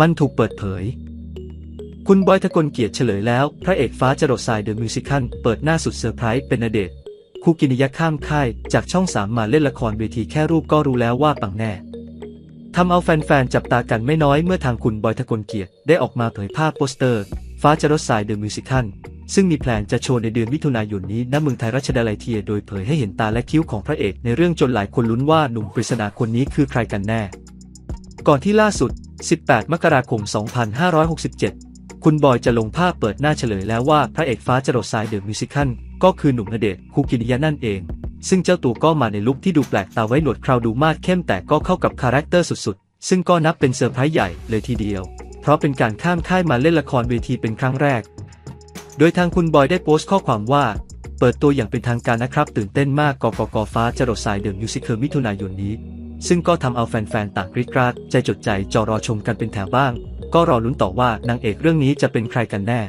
มันถูกเปิดเผย คุณบอยทะกลเกียรติเฉลยแล้ว พระเอกฟ้าจรดทรายเดอะมิวสิคัลเปิดหน้าสุดเซอร์ไพรส์เป็นณเดชน์คูกินิยะข้ามค่าย จากช่องสามมาเล่นละครเวทีแค่รูปก็รู้แล้วว่าปังแน่ทำเอาแฟนๆ จับตากันไม่น้อยเมื่อทางคุณบอยทะกลเกียรติได้ออกมาเผยภาพโปสเตอร์ ฟ้าจรดทรายเดอะมิวสิคัลซึ่งมีแพลนจะโชว์ในเดือนมิถุนายนนี้ณเมืองไทยรัชดาลัยเทีย โดยเผยให้เห็นตาและคิ้วของพระเอกในเรื่องจนหลายคนลุ้นว่าหนุ่มปริศนาคนนี้คือใครกันแน่ ก่อนที่ล่าสุด 18 มกราคม 2567 คุณบอยจะลงภาพเปิดหน้าเฉลยแล้วว่าพระเอกฟ้าจรดทรายเดอะมิวสิคัลก็คือหนุ่มณเดชคูกินิยะนั่นเอง ซึ่งเจ้าตัวก็มาในลุคที่ดูแปลกตาไว้หนวดคราวดูมาดเข้มแต่ก็เข้ากับคาแรคเตอร์สุดๆ ซึ่งก็นับเป็นเซอร์ไพรส์ใหญ่เลยทีเดียว เพราะเป็นการข้ามค่ายมาเล่นละครเวทีเป็นครั้งแรก โดยทางคุณบอยได้โพสต์ข้อความว่า เปิดตัวอย่างเป็นทางการนะครับ ตื่นเต้นมากกกกฟ้าจรดทรายเดอะมิวสิคลมิถุนายนนี้ ซึ่งก็ทำเอาแฟนๆต่างกรีดกราดใจจดใจจอรอชมกันเป็นแถวบ้าง ก็รอลุ้นต่อว่านางเอกเรื่องนี้จะเป็นใครกันแน่